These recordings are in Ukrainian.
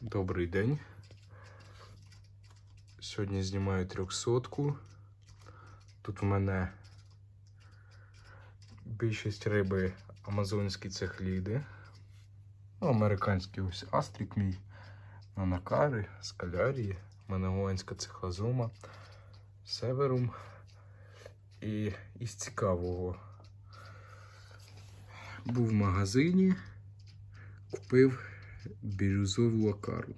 Добрий день. Сьогодні знімаю трьохсотку. Тут в мене більшість риби амазонські цехліди. Ну, американський ось астрік мій. Нанакари, скалярії, манагуанська цехлазома, северум. І із цікавого був в магазині, купив бірюзову акару.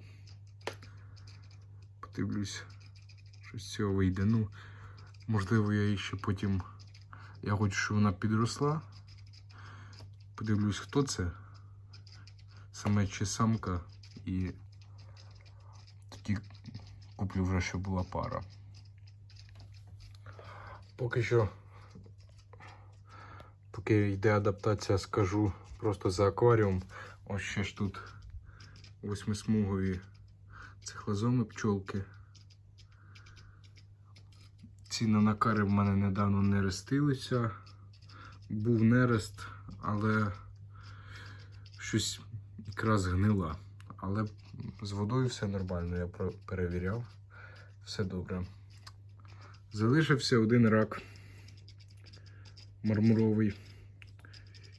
Подивлюсь, що з цього вийде. Ну, можливо, я її ще потім. Я хочу, щоб вона підросла. Подивлюсь, хто це. Саме чи самка і тоді куплю вже, щоб була пара. Поки що, поки йде адаптація, скажу просто за акваріум. Ось ще ж тут восьмисмугові цихлозоми пчолки. Ці нанакари в мене недавно не рестилися. Був нерест, але щось якраз гнила. Але з водою все нормально, я перевіряв. Все добре. Залишився один рак мармуровий.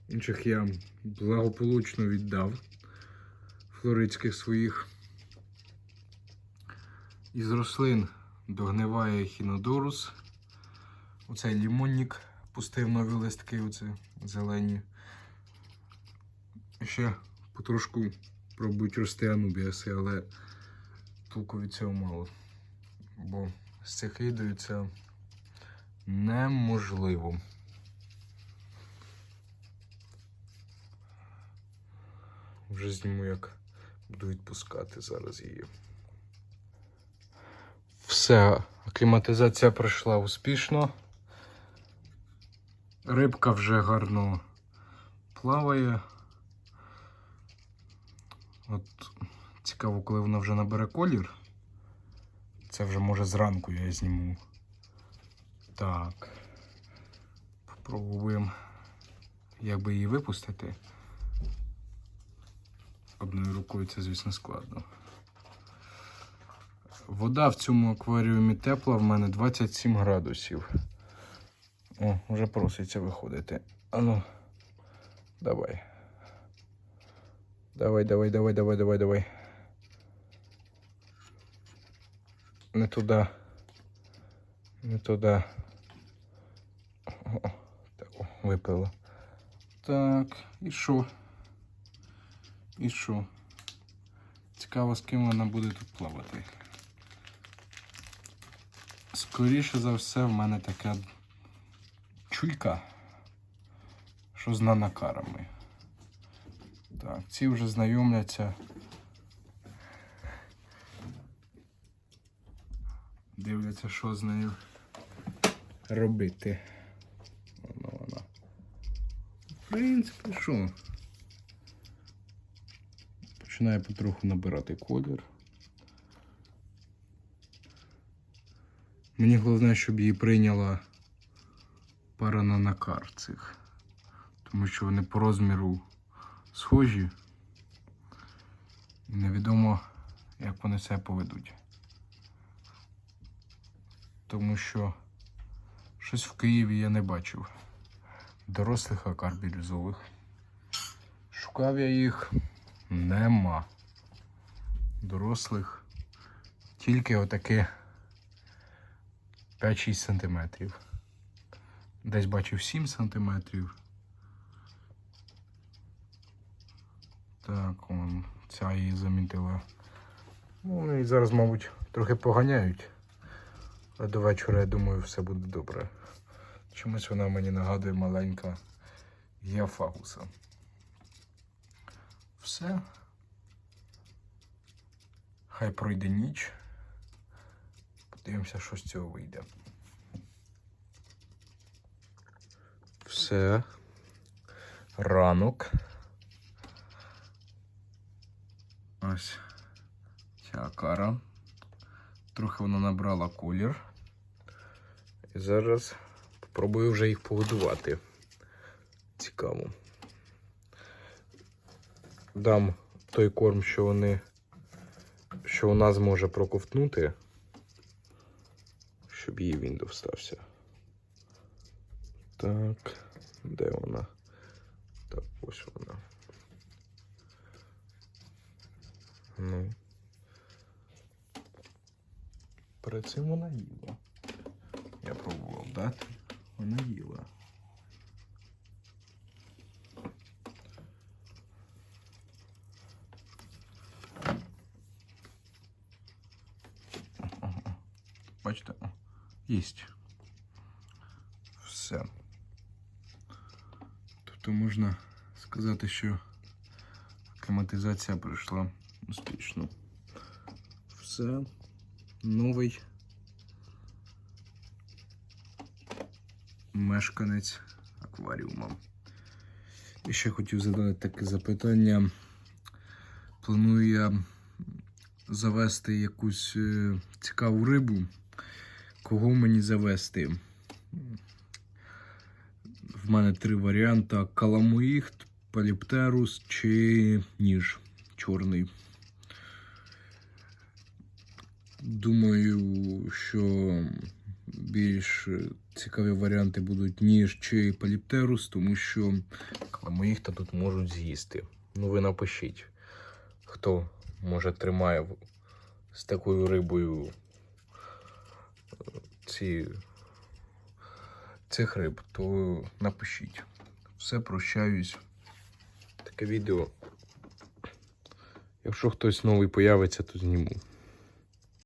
Інших я благополучно віддав флоридських своїх. Із рослин догниває хінодорус. Оцей лімонник пустив нові листки, оце зелені. Ще потрошку пробують рости анубіаси, але толку від цього мало. Бо з цих це неможливо. Вже зніму, як буду відпускати зараз її. Все, акліматизація пройшла успішно. Рибка вже гарно плаває. От цікаво, коли вона вже набере колір. Це вже може зранку я зніму. Так. Попробуємо, як би її випустити. Одною рукою це, звісно, складно. Вода в цьому акваріумі тепла, в мене 27 градусів. О, вже проситься виходити. Ану, давай. Давай, давай, давай, давай, давай, давай. Не туди. Не туди. О, так, о, випила. Так, і що? І що? Цікаво, з ким вона буде тут плавати. Скоріше за все, в мене така чуйка, що з нанакарами. Так, ці вже знайомляться. Дивляться, що з нею робити. Воно вона. В принципі, що? Починає потроху набирати колір. Мені головне, щоб її прийняла пара нанакар цих. Тому що вони по розміру схожі. І невідомо, як вони себе поведуть. Тому що щось в Києві я не бачив. Дорослих акар бірюзових. Шукав я їх. Нема. Дорослих. Тільки отаке 5-6 сантиметрів. Десь бачив 7 сантиметрів. Так, он, ця її замітила. Ну, вони зараз, мабуть, трохи поганяють. А до вечора, я думаю, все буде добре. Чомусь вона мені нагадує маленька геофагуса. Все. Хай пройде ніч. Подивимося, що з цього вийде. Все. Ранок. Ось ця кара. Трохи вона набрала колір. І зараз спробую вже їх погодувати. Цікаво. Дам той корм, що вони що вона зможе проковтнути, щоб їй він достався. Так, де вона? Так, ось вона. Ну. Перед цим вона їла. Я пробував дати. Вона їла. Бачите? О, Єсть. Все. Тобто можна сказати, що акlimатизація пройшла успішно. Все. Новий мешканець акваріума. І ще хотів задати таке запитання. Планую я завести якусь е, цікаву рибу. Кого мені завести? В мене три варіанти: каламуїхт, паліптерус чи ніж чорний. Думаю, що більш цікаві варіанти будуть ніж чи паліптерус, тому що каламуїхта тут можуть з'їсти. Ну ви напишіть, хто може тримає з такою рибою ці, цих риб, то напишіть. Все прощаюсь. Таке відео. Якщо хтось новий появиться, то зніму.